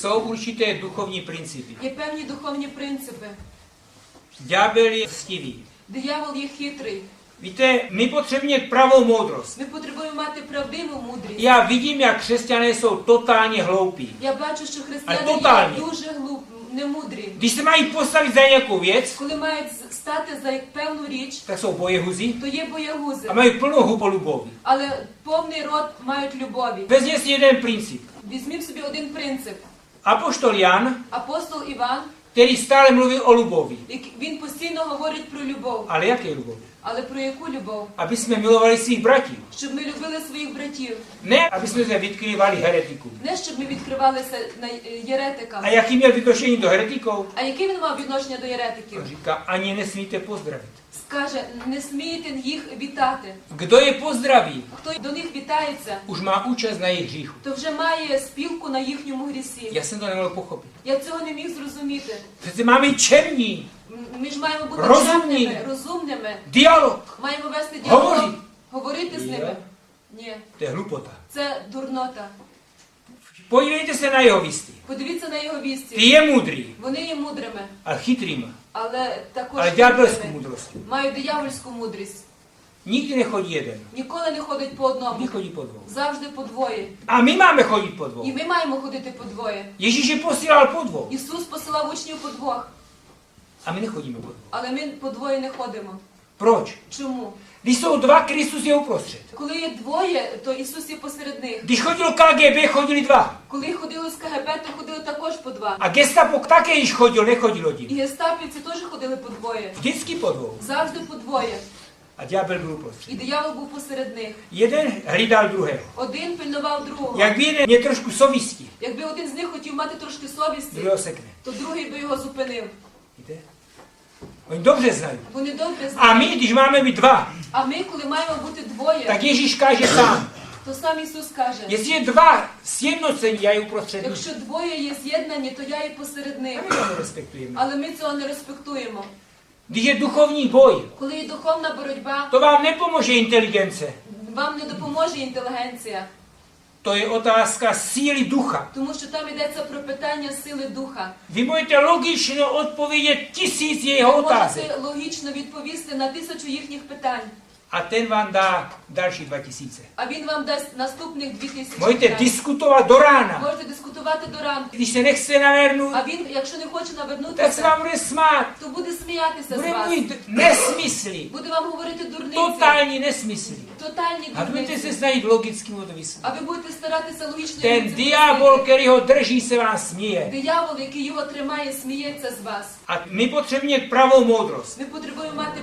Jsou určité duchovní principy. Є певні духовні принципи. Ďábel je stivý. Диявол є хитрий. Víte, my potřebujeme pravou moudrost. Ми потребуємо мати правдиву мудрість. Já vidím, jak křesťané jsou totálně hloupí. Я бачу, що А християни тотальні. є дуже глуп, немудрі. Když se mají postavit za nějakou věc, Коли мають стати за певну річ, tak jsou bojehuzi то є боягузи. a mají plnou hubu любові. Але повний рот мають любові. Vezměte si jeden princip. Візьміть собі один принцип. Apoštol Jan Apostol Ivan. Který stále mluví o lubovi. який- він постійно говорить про любов. Ale jaké lubovi? Але про яку любов? Aby jsme milovali svých bratí. Щоб ми любили своїх братів. Ne, aby jsme se vytkrývali heretikům. Не щоб ми відкривалися на е, єретикам. A jaký měl vytošení do heretiků? А яке він мав відношення до єретиків? On říká, ani nesmíte pozdravit. Скаже, не смієте їх вітати. Kdo je pozdraví, Хто до них вітається, už má účast na jejich hříchu. то вже має спілку на їхньому грісі. Já jsem to nemohl pochopit. Я цього не міг зрозуміти. Přece máme být čemní. М- Ми ж маємо бути Розумні. чемними, розумними. Dialog. Маємо вести діалог, Говори. говорити з ними. Ні, je hlupota. це дурнота. Se na jeho visty. Подивіться на його вісті. je mudrý, Вони є мудрими, ale chytrýma. але також ďábelskou хитрими. moudrostí. мають диявольську мудрість. Nikdy nechodí jeden. Ніколи не ходить по одному, Vždy chodí po dvou. завжди по двоє. A my máme chodit po dvou. І ми маємо ходити по двоє. Ježíš je posílal po dvou. Ісус посилав учнів по двох, A my nechodíme po dvou. але ми по двоє не ходимо. Proč? Чому? Když jsou dva, Kristus je uprostřed. Коли є двоє, то Ісус є посеред них. Když chodil KGB, chodili dva. Коли ходили з КГБ, то ходили також по два. A gestapo také již chodil, nechodil І один. гестапівці теж ходили по двоє. Vždycky po dvou. Завжди по двоє. A ďábel byl uprostřed. І диявол був посеред них. Jeden hlídal druhého. Один пильнував другого. Jak by jeden mě trošku Якби один з них хотів мати трошки совісті, то другий би його зупинив. Víte? Oni dobře znají. Вони добре A знають. my, když máme být dva, А ми, коли маємо бути двоє, tak Ježíš káže sám. то сам Ісус каже, Jestli je dva sjednocení, já je uprostřed. якщо двоє є з'єднані, то я і посеред них. my to nerespektujeme. Але ми цього не респектуємо. Když je duchovní boj, Коли є духовна боротьба, to vám nepomůže inteligence. вам не допоможе інтелігенція, To je otázka síly ducha. тому що там йдеться про питання сили духа. Vy můžete logično odpovědět tisíc Ви jeho otázek. можете логічно відповісти на тисячу їхніх питань, A ten vám dá další dva tisíce. а він вам дасть наступних дві тисячі Můžete питань. diskutovat do rána. Можете дискутувати до ранку. Když se nechce navrhnout, А він, якщо не хоче навернутися, vám bude smát. то буде сміятися з вас. nesmysly. Буде вам говорити дурниці. Totální nesmysly. Тотальні budete se дурниці. logicky mu to. А ви будете старатися логічно Ten це diabol, který ho drží, se směje. Диявол, який його тримає, сміється з вас. A my potřebujeme pravou moudrost. Ми потребуємо мати